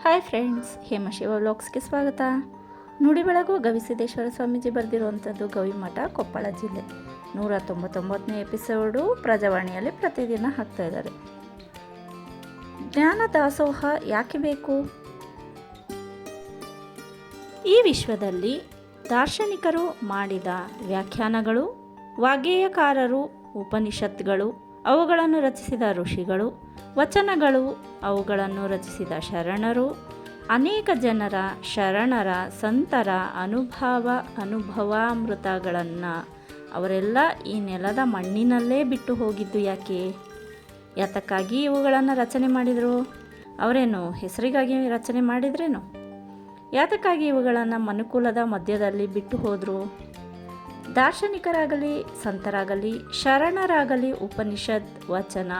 Hi friends ಹೇಮಶಿವ ವ್ಲಾಗ್ಸ್ಗೆ ಸ್ವಾಗತ. ನುಡಿ ಬೆಳಗು ಗವಿಸಿದ್ದೇಶ್ವರ ಸ್ವಾಮೀಜಿ ಬರೆದಿರುವಂಥದ್ದು ಗವಿಮಠ ಕೊಪ್ಪಳ ಜಿಲ್ಲೆ. ನೂರ ತೊಂಬತ್ತೊಂಬತ್ತನೇ ಎಪಿಸೋಡು ಪ್ರಜಾವಾಣಿಯಲ್ಲಿ ಪ್ರತಿದಿನ ಹಾಕ್ತಾ ಇದ್ದಾರೆ. ಜ್ಞಾನ ದಾಸೋಹ ಯಾಕೆ ಬೇಕು? ಈ ವಿಶ್ವದಲ್ಲಿ ದಾರ್ಶನಿಕರು ಮಾಡಿದ ವ್ಯಾಖ್ಯಾನಗಳು, ವಾಗ್ಗೇಯಕಾರರು, ಉಪನಿಷತ್ಗಳು, ಅವುಗಳನ್ನು ರಚಿಸಿದ ಋಷಿಗಳು ವಚನಗಳು ಅವುಗಳನ್ನು ರಚಿಸಿದ ಶರಣರು. ಅನೇಕ ಜನರ ಶರಣರ ಸಂತರ ಅನುಭವ ಅನುಭವಾಮೃತಗಳನ್ನು ಅವರೆಲ್ಲ ಈ ನೆಲದ ಮಣ್ಣಿನಲ್ಲೇ ಬಿಟ್ಟು ಹೋಗಿದ್ದು ಯಾಕೆ? ಯಾತಕ್ಕಾಗಿ ಇವುಗಳನ್ನು ರಚನೆ ಮಾಡಿದರು? ಅವರೇನು ಹೆಸರಿಗಾಗಿ ರಚನೆ ಮಾಡಿದ್ರೇನು? ಯಾತಕ್ಕಾಗಿ ಇವುಗಳನ್ನು ಮನುಕುಲದ ಮಧ್ಯದಲ್ಲಿ ಬಿಟ್ಟು ಹೋದರು? ದಾರ್ಶನಿಕರಾಗಲಿ, ಸಂತರಾಗಲಿ, ಶರಣರಾಗಲಿ ಉಪನಿಷತ್ ವಚನ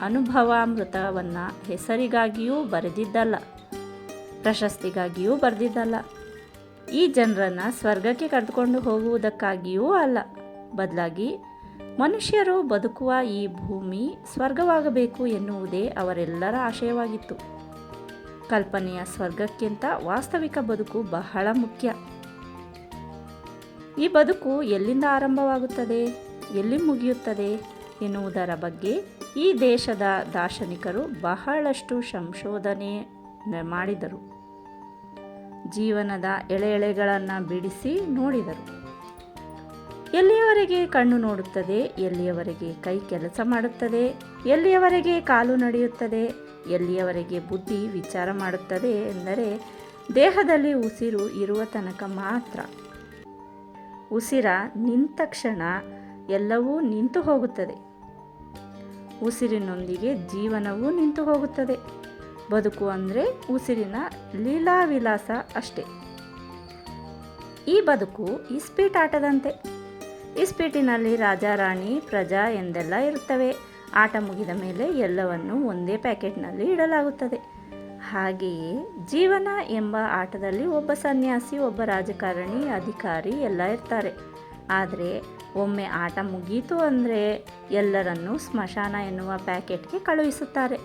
ಅನುಭವಾಮೃತವನ್ನು ಹೆಸರಿಗಾಗಿಯೂ ಬರೆದಿದ್ದಲ್ಲ, ಪ್ರಶಸ್ತಿಗಾಗಿಯೂ ಬರೆದಿದ್ದಲ್ಲ. ಈ ಜನರನ್ನು ಸ್ವರ್ಗಕ್ಕೆ ಕರೆದುಕೊಂಡು ಹೋಗುವುದಕ್ಕಾಗಿಯೂ ಅಲ್ಲ. ಬದಲಾಗಿ ಮನುಷ್ಯರು ಬದುಕುವ ಈ ಭೂಮಿ ಸ್ವರ್ಗವಾಗಬೇಕು ಎನ್ನುವುದೇ ಅವರೆಲ್ಲರ ಆಶಯವಾಗಿತ್ತು. ಕಲ್ಪನೆಯ ಸ್ವರ್ಗಕ್ಕಿಂತ ವಾಸ್ತವಿಕ ಬದುಕು ಬಹಳ ಮುಖ್ಯ. ಈ ಬದುಕು ಎಲ್ಲಿಂದ ಆರಂಭವಾಗುತ್ತದೆ, ಎಲ್ಲಿ ಮುಗಿಯುತ್ತದೆ ಎನ್ನುವುದರ ಬಗ್ಗೆ ಈ ದೇಶದ ದಾರ್ಶನಿಕರು ಬಹಳಷ್ಟು ಸಂಶೋಧನೆ ಮಾಡಿದರು. ಜೀವನದ ಎಳೆ ಎಳೆಗಳನ್ನು ಬಿಡಿಸಿ ನೋಡಿದರು. ಎಲ್ಲಿಯವರೆಗೆ ಕಣ್ಣು ನೋಡುತ್ತದೆ, ಎಲ್ಲಿಯವರೆಗೆ ಕೈ ಕೆಲಸ ಮಾಡುತ್ತದೆ, ಎಲ್ಲಿಯವರೆಗೆ ಕಾಲು ನಡೆಯುತ್ತದೆ, ಎಲ್ಲಿಯವರೆಗೆ ಬುದ್ಧಿ ವಿಚಾರ ಮಾಡುತ್ತದೆ ಎಂದರೆ ದೇಹದಲ್ಲಿ ಉಸಿರು ಇರುವ ತನಕ ಮಾತ್ರ. ಉಸಿರ ನಿಂತ ಕ್ಷಣ ಎಲ್ಲವೂ ನಿಂತು ಹೋಗುತ್ತದೆ. ಉಸಿರಿನೊಂದಿಗೆ ಜೀವನವೂ ನಿಂತು ಹೋಗುತ್ತದೆ. ಬದುಕು ಅಂದರೆ ಉಸಿರಿನ ಲೀಲಾವಿಲಾಸ ಅಷ್ಟೇ. ಈ ಬದುಕು ಇಸ್ಪೀಟ್ ಆಟದಂತೆ ಇಸ್ಪೀಟಿನಲ್ಲಿ ರಾಜ, ರಾಣಿ, ಪ್ರಜಾ ಎಂದೆಲ್ಲ ಇರುತ್ತವೆ. ಆಟ ಮುಗಿದ ಮೇಲೆ ಎಲ್ಲವನ್ನು ಒಂದೇ ಪ್ಯಾಕೆಟ್ನಲ್ಲಿ ಇಡಲಾಗುತ್ತದೆ. ಹಾಗೆಯೇ ಜೀವನ ಎಂಬ ಆಟದಲ್ಲಿ ಒಬ್ಬ ಸನ್ಯಾಸಿ, ಒಬ್ಬ ರಾಜಕಾರಣಿ, ಅಧಿಕಾರಿ ಎಲ್ಲ ಇರ್ತಾರೆ. ಆದರೆ ಒಮ್ಮೆ ಆಟ ಮುಗೀತು ಅಂದರೆ ಎಲ್ಲರನ್ನೂ ಸ್ಮಶಾನ ಎನ್ನುವ ಪ್ಯಾಕೆಟ್ಗೆ ಕಳುಹಿಸುತ್ತಾರೆ.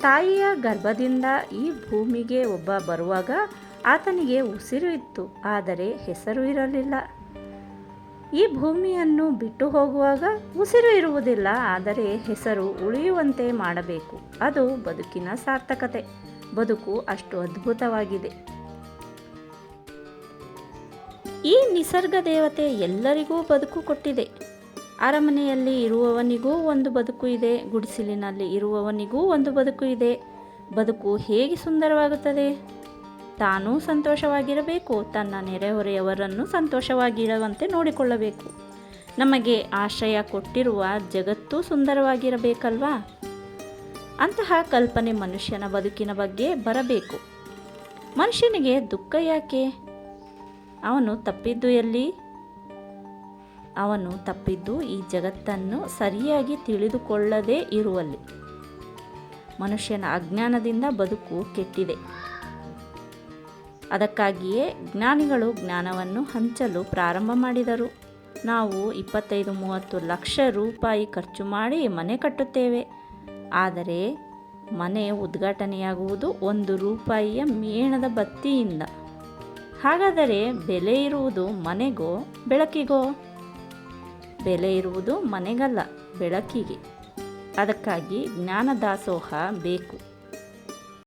ತಾಯಿಯ ಗರ್ಭದಿಂದ ಈ ಭೂಮಿಗೆ ಒಬ್ಬ ಬರುವಾಗ ಆತನಿಗೆ ಉಸಿರು ಇತ್ತು, ಆದರೆ ಹೆಸರು ಇರಲಿಲ್ಲ. ಈ ಭೂಮಿಯನ್ನು ಬಿಟ್ಟು ಹೋಗುವಾಗ ಉಸಿರು ಇರುವುದಿಲ್ಲ, ಆದರೆ ಹೆಸರು ಉಳಿಯುವಂತೆ ಮಾಡಬೇಕು. ಅದು ಬದುಕಿನ ಸಾರ್ಥಕತೆ. ಬದುಕು ಅಷ್ಟು ಅದ್ಭುತವಾಗಿದೆ. ಈ ನಿಸರ್ಗ ದೇವತೆ ಎಲ್ಲರಿಗೂ ಬದುಕು ಕೊಟ್ಟಿದೆ. ಅರಮನೆಯಲ್ಲಿ ಇರುವವನಿಗೂ ಒಂದು ಬದುಕು ಇದೆ, ಗುಡಿಸಿಲಿನಲ್ಲಿ ಇರುವವನಿಗೂ ಒಂದು ಬದುಕು ಇದೆ. ಬದುಕು ಹೇಗೆ ಸುಂದರವಾಗುತ್ತದೆ? ತಾನೂ ಸಂತೋಷವಾಗಿರಬೇಕು, ತನ್ನ ನೆರೆಹೊರೆಯವರನ್ನು ಸಂತೋಷವಾಗಿರುವಂತೆ ನೋಡಿಕೊಳ್ಳಬೇಕು. ನಮಗೆ ಆಶ್ರಯ ಕೊಟ್ಟಿರುವ ಜಗತ್ತು ಸುಂದರವಾಗಿರಬೇಕಲ್ವಾ? ಅಂತಹ ಕಲ್ಪನೆ ಮನುಷ್ಯನ ಬದುಕಿನ ಬಗ್ಗೆ ಬರಬೇಕು. ಮನುಷ್ಯನಿಗೆ ದುಃಖ ಯಾಕೆ? ಅವನು ತಪ್ಪಿದ್ದು ಎಲ್ಲಿ? ಅವನು ತಪ್ಪಿದ್ದು ಈ ಜಗತ್ತನ್ನು ಸರಿಯಾಗಿ ತಿಳಿದುಕೊಳ್ಳದೇ ಇರುವಲ್ಲಿ. ಮನುಷ್ಯನ ಅಜ್ಞಾನದಿಂದ ಬದುಕು ಕೆಟ್ಟಿದೆ. ಅದಕ್ಕಾಗಿಯೇ ಜ್ಞಾನಿಗಳು ಜ್ಞಾನವನ್ನು ಹಂಚಲು ಪ್ರಾರಂಭ ಮಾಡಿದರು. ನಾವು ಇಪ್ಪತ್ತೈದು ಮೂವತ್ತು ಲಕ್ಷ ರೂಪಾಯಿ ಖರ್ಚು ಮಾಡಿ ಮನೆ ಕಟ್ಟುತ್ತೇವೆ. ಆದರೆ ಮನೆ ಉದ್ಘಾಟನೆಯಾಗುವುದು ಒಂದು ರೂಪಾಯಿಯ ಮೇಣದ ಬತ್ತಿಯಿಂದ. ಹಾಗಾದರೆ ಬೆಲೆ ಇರುವುದು ಮನೆಗೋ ಬೆಳಕಿಗೋ? ಬೆಲೆ ಇರುವುದು ಮನೆಗಲ್ಲ ಬೆಳಕಿಗೆ. ಅದಕ್ಕಾಗಿ ಜ್ಞಾನ ದಾಸೋಹ ಬೇಕು.